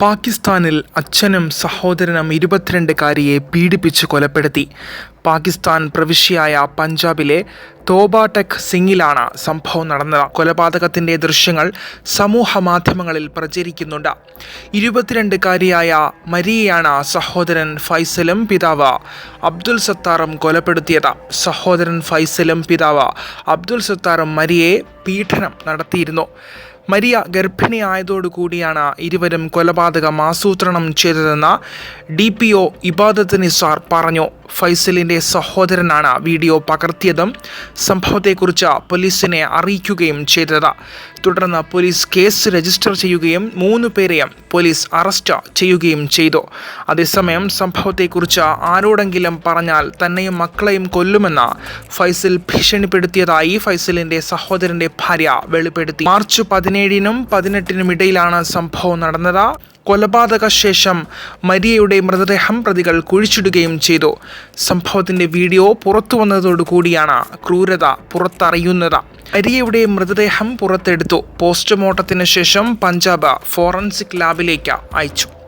പാകിസ്ഥാനിൽ അച്ഛനും സഹോദരനും ഇരുപത്തിരണ്ടുകാരിയെ പീഡിപ്പിച്ച് കൊലപ്പെടുത്തി. പാകിസ്ഥാൻ പ്രവിശ്യയായ പഞ്ചാബിലെ തോബാടെക് സിംഗിലാണ് സംഭവം നടന്നത്. കൊലപാതകത്തിന്റെ ദൃശ്യങ്ങൾ സമൂഹ മാധ്യമങ്ങളിൽ പ്രചരിക്കുന്നുണ്ട്. ഇരുപത്തിരണ്ടുകാരിയായ മരിയയാണ് സഹോദരൻ ഫൈസലും പിതാവ് അബ്ദുൽ സത്താറും കൊലപ്പെടുത്തിയത്. സഹോദരൻ ഫൈസലും പിതാവ് അബ്ദുൽ സത്താറും മരിയെ പീഡനം നടത്തിയിരുന്നു. മരിയ ഗർഭിണിയായതോടുകൂടിയാണ് ഇരുവരും കൊലപാതകം ആസൂത്രണം ചെയ്തതെന്ന് ഡി പി ഒ ഇബാദത്ത് നിസാർ പറഞ്ഞു. ഫൈസലിന്റെ സഹോദരനാണ് വീഡിയോ പകർത്തിയതും സംഭവത്തെക്കുറിച്ച് പോലീസിനെ അറിയിക്കുകയും ചെയ്തത്. തുടർന്ന് പോലീസ് കേസ് രജിസ്റ്റർ ചെയ്യുകയും മൂന്ന് പേരെയും പോലീസ് അറസ്റ്റ് ചെയ്യുകയും ചെയ്തു. അതേസമയം സംഭവത്തെക്കുറിച്ച് ആരോടെങ്കിലും പറഞ്ഞാൽ തന്നെയും മക്കളെയും കൊല്ലുമെന്ന് ഫൈസൽ ഭീഷണിപ്പെടുത്തിയതായി ഫൈസലിന്റെ സഹോദരന്റെ ഭാര്യ വെളിപ്പെടുത്തി. മാർച്ച് പതിനേഴിനും പതിനെട്ടിനും ഇടയിലാണ് സംഭവം നടന്നത്. കൊലപാതക ശേഷം മരിയയുടെ മൃതദേഹം പ്രതികൾ കുഴിച്ചിടുകയും ചെയ്തു. സംഭവത്തിന്റെ വീഡിയോ പുറത്തു വന്നതോടുകൂടിയാണ് ക്രൂരത പുറത്തറിയുന്നത്. മരിയയുടെ മൃതദേഹം പുറത്തെടുത്തു. പോസ്റ്റ്മോർട്ടത്തിന് ശേഷം പഞ്ചാബ് ഫോറൻസിക് ലാബിലേക്ക് അയച്ചു.